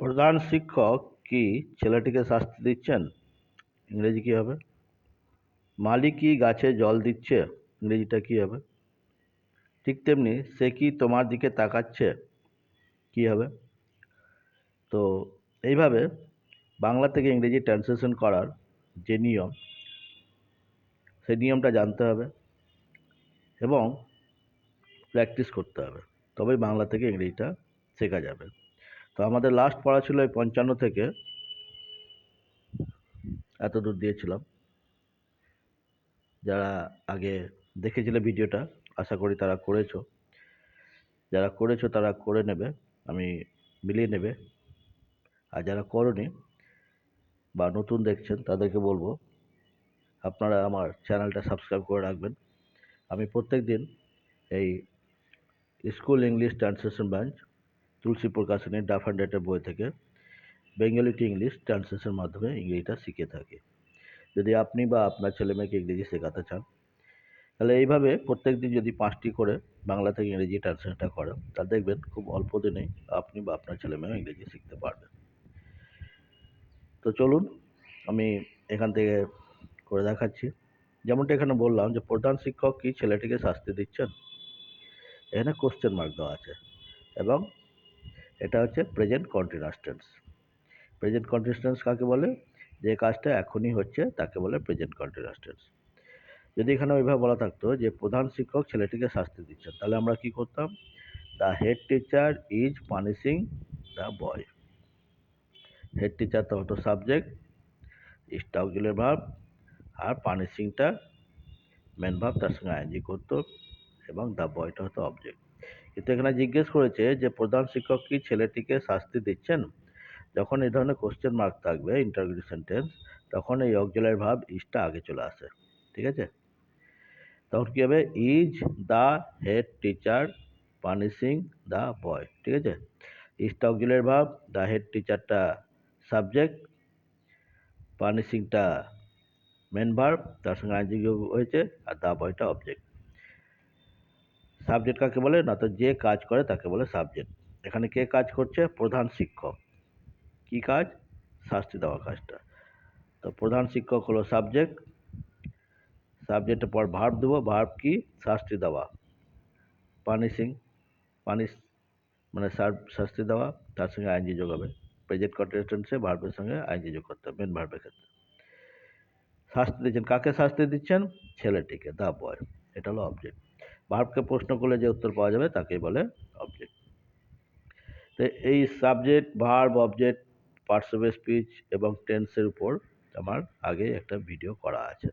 প্রধান শিক্ষক কি ছেলেটিকে শাস্তি দিচ্ছেন? ইংরেজি কী হবে? মালি কি গাছে জল দিচ্ছে? ইংরেজিটা কী হবে? ঠিক তেমনি সে কি তোমার দিকে তাকাচ্ছে? কী হবে? তো এইভাবে বাংলা থেকে ইংরেজি ট্রান্সলেশন করার যে নিয়ম, সেই নিয়মটা জানতে হবে এবং প্র্যাকটিস করতে হবে। তবেই বাংলা থেকে ইংরেজিটা শেখা যাবে। তো আমাদের লাস্ট পড়া ছিল এই পঞ্চান্ন থেকে। এত দূর দিয়েছিলাম। যারা আগে দেখেছিলে ভিডিওটা, আশা করি তারা করেছ। যারা করেছ তারা করে নেবে, আমি মিলিয়ে নেবে। আর যারা করনি বা নতুন দেখছেন, তাদেরকে বলব, আপনারা আমার চ্যানেলটা সাবস্ক্রাইব করে রাখবেন। আমি প্রত্যেক দিন এই school English translation branch Tulsi Prakashani Duff and ডেটের বই থেকে বেঙ্গলি টু ইংলিশ ট্রান্সলেশনের মাধ্যমে ইংরেজিটা শিখে থাকি। যদি আপনি বা আপনার ছেলে মেয়েকে ইংরেজি শেখাতে চান, তাহলে এইভাবে প্রত্যেক দিন যদি পাঁচটি করে বাংলা থেকে ইংরেজি ট্রান্সলেশনটা করেন তা দেখবেন খুব অল্প দিনেই আপনি বা আপনার ছেলে মেয়েও ইংরেজি শিখতে পারবেন তো চলুন, আমি এখান থেকে করে দেখাচ্ছি। যেমনটা এখানে বললাম যে প্রধান শিক্ষক কি ছেলেটিকে শাস্তি দিচ্ছেন? এখানে কোশ্চেন মার্ক দেওয়া আছে। এবং এটা হচ্ছে present continuous tense present continuous tense কাকে বলে? যে কাজটা এখনই হচ্ছে, তাকে বলে প্রেজেন্ট কন্টিনিউয়াস টেন্স যদি এখানে ওইভাবে বলা থাকতো যে প্রধান শিক্ষক ছেলেটিকে শাস্তি দিচ্ছেন, তাহলে আমরা কি করতাম? The head teacher is punishing the boy head teacher তো হতো সাবজেক্ট স্টাউগুলের ভাব, আর পানিশিংটা মেন ভাব তার সঙ্গে আইনজি করতো, এবং দ্য বয়টা হতো অবজেক্ট কিন্তু এখানে জিজ্ঞেস করেছে যে প্রধান শিক্ষক কি ছেলেটিকে শাস্তি দিচ্ছেন? যখন এই ধরনের কোশ্চেন মার্ক থাকবে ইন্টারভিউ সেন্টেন্স তখন এই অক্সিলারি ভাব ইজটা আগে চলে আসে। ঠিক আছে? তখন কী হবে? Is the head teacher punishing the boy ঠিক আছে? ইজটা অক্সিলারি ভাব দ্য হেড টিচারটা সাবজেক্ট পানিশিংটা মেন ভার্ব তার সঙ্গে আইনজি যোগ হয়েছে, আর দা বয়টা অবজেক্ট সাবজেক্ট কাকে বলে? না তো যে কাজ করে তাকে বলে সাবজেক্ট এখানে কে কাজ করছে? প্রধান শিক্ষক। কি কাজ? শাস্তি দেওয়া কাজটা। তো প্রধান শিক্ষক হলো সাবজেক্ট সাবজেক্টের পর ভার্ব দেবো। ভার্ব কি? শাস্তি দেওয়া। পানিশিং পানিশ মানে শাস্তি দেওয়া। তার সঙ্গে আইনজি যোগ হবে। প্রেজেন্ট কন্টিনিউসে ভার্বের সঙ্গে আইনজি যোগ করতে হবে মেন ভার্বের ক্ষেত্রে। শাস্তি দিচ্ছেন। কাকে শাস্তি দিচ্ছেন? ছেলেটিকে দা বয় এটা হলো অবজেক্ট ভার্বকে প্রশ্ন করলে যে উত্তর পাওয়া যাবে তাকেই বলে অবজেক্ট তো এই subject verb object parts of speech এবং টেন্সের উপর আমার আগে একটা ভিডিও করা আছে।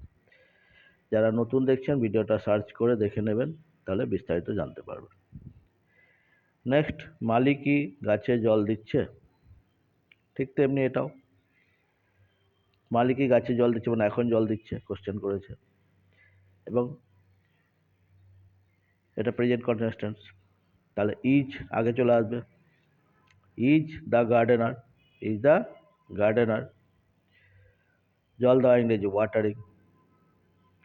যারা নতুন দেখছেন ভিডিওটা সার্চ করে দেখে নেবেন, তাহলে বিস্তারিত জানতে পারবেন। নেক্সট মালিকই গাছে জল দিচ্ছে? ঠিক তেমনি এটাও। মালিকই গাছে জল দিচ্ছে মানে এখন জল দিচ্ছে কোশ্চেন করেছে। এবং এটা প্রেজেন্ট কন্টিনিউয়াস টেন্স তাহলে ইজ আগে চলে আসবে। Is the gardener is the gardener জল দেওয়া ইংরেজি ওয়াটারিং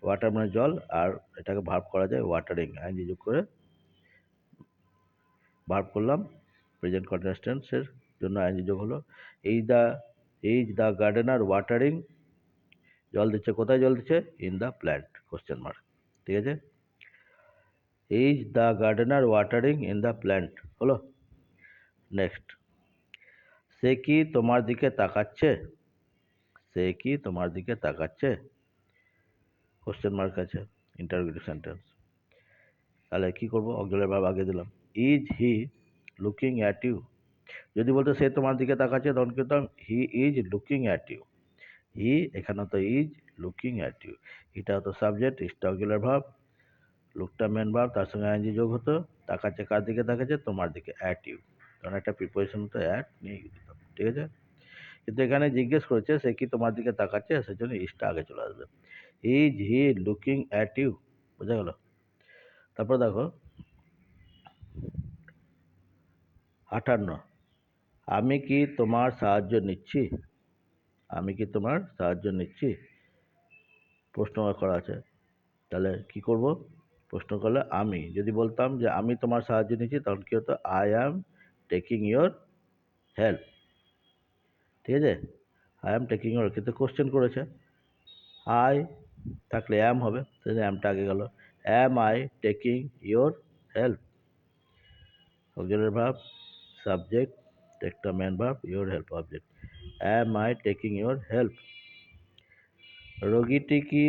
ওয়াটার মানে জল আর এটাকে ভার্ব করা যায় ওয়াটারিং আইনজি যোগ করে ভার্ব করলাম প্রেজেন্ট কন্টিনিউয়াস টেন্সের জন্য আইনজি যোগ হলো। এই the is the gardener watering জল দিচ্ছে কোথায়? জল দিচ্ছে in the plant question mark ঠিক আছে? Is the gardener watering in the plant হলো নেক্সট সে কি তোমার দিকে তাকাচ্ছে? সে কি তোমার দিকে তাকাচ্ছে? কোশ্চেন মার্ক আছে। ইন্টারভিউ সেন্টেন্স তাহলে কী করব? অগ্রলের ভাব আগে দিলাম। Is he looking at you যদি বলতো সে তোমার দিকে তাকাচ্ছে, তখন কি হতাম he is looking at you he এখানে তো ইজ লুকিং অ্যাট ইউ এটা হতো সাবজেক্ট স্টগুলার ভাব। লুকটা মেন ভাব তার সঙ্গে আইনজি যোগ হতো। তাকাচ্ছে কার দিকে? তাকাচ্ছে তোমার দিকে। অ্যাট ইউ তখন একটা প্রিপোজিশন হতো অ্যাট নিয়ে ঠিক আছে? কিন্তু এখানে জিজ্ঞেস করেছে, সে কি তোমার দিকে তাকাচ্ছে? সেজন্য ইজটা আগে চলে আসবে। Is he looking at you বোঝা গেল? তারপর দেখো। আটান্ন। আমি কি তোমার সাহায্য নিচ্ছি? আমি কি তোমার সাহায্য নিচ্ছি? প্রশ্ন করা আছে। তাহলে কি করব? প্রশ্ন করলে, আমি। যদি বলতাম যে, আমি তোমার সাহায্য নিচ্ছি, তখন কী হতো? I am taking your help ঠিক আছে? আই অ্যাম টেকিং ইউর কিন্তু কোশ্চেন করেছে। আই থাকলে অ্যাম হবে, তাহলে অ্যামটা আগে গেল। Am I taking your help auxiliary verb, subject, একটা main verb your help object am I taking your help রোগীটি কি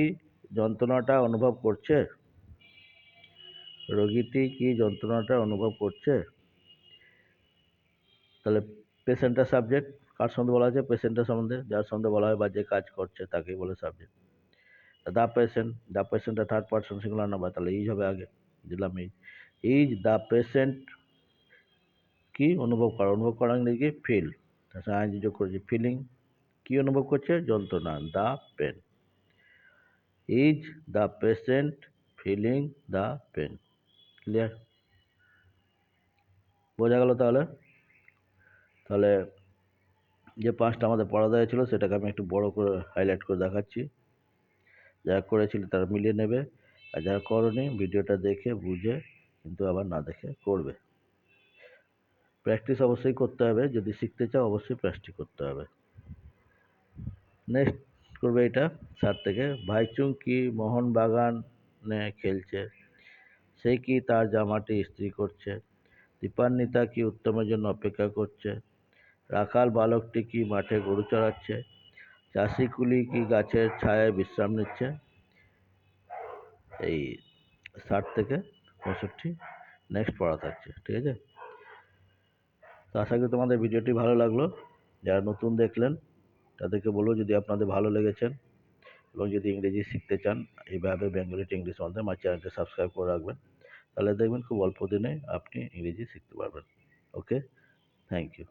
যন্ত্রণাটা অনুভব করছে? রোগীটি কি যন্ত্রণাটা অনুভব করছে? তাহলে পেশেন্টের সাবজেক্ট কার সম্বন্ধে বলা আছে পেশেন্টের সম্বন্ধে। যার সম্বন্ধে বলা হয় বা যে কাজ করছে তাকেই বলে সাবজেক্ট দ্য পেশেন্ট দ্য পেশেন্টটা থার্ড পার্সন সিঙ্গুলার নাম্বার তাহলে ইজ হবে আগে। দিলাম ইজ ইজ দ্য পেশেন্ট কি অনুভব করা? অনুভব করা ইংরেজি ফিল তাছাড়া আইন যোগ করেছি ফিলিং কি অনুভব করছে? যন্ত্রণা। The pain is the patient feeling the pain clear বোঝা গেল তাহলে? তাহলে যে পাঁচটা আমাদের পড়া দেওয়া ছিল সেটাকে আমি একটু বড় করে হাইলাইট করে দেখাচ্ছি। যারা করেছিল তারা মিলিয়ে নেবে, আর যারা করনি ভিডিওটা দেখে, বুঝে, কিন্তু আবার না দেখে করবে। প্র্যাকটিস অবশ্যই করতে হবে, যদি শিখতে চাও অবশ্যই প্র্যাকটিস করতে হবে। নেক্সট করবে এটা সার থেকে। ভাইচুং কি মোহনবাগানে খেলছে? সে কি তার জামাটি ইস্ত্রি করছে? দীপান্বিতা কি উত্তমের জন্য অপেক্ষা করছে? রাখাল বালকটি কি মাঠে গরু চড়াচ্ছে? চাষি কুলি কি গাছের ছায়ায় বিশ্রাম নিচ্ছে? এই ষাট থেকে পঁয়ষট্টি নেক্সট পড়া থাকছে, ঠিক আছে? তো আশা করি তোমাদের ভিডিওটি ভালো লাগল। যারা নতুন দেখলেন, তাদেরকে বলব যদি আপনাদের ভালো লেগেছেন এবং যদি ইংরেজি শিখতে চান, এইভাবে বেঙ্গলি টু ইংলিশ মধ্যে আমার চ্যানেলটি সাবস্ক্রাইব করে রাখবেন। তাহলে দেখবেন খুব অল্প দিনে আপনি ইংরেজি শিখতে পারবেন। Okay thank you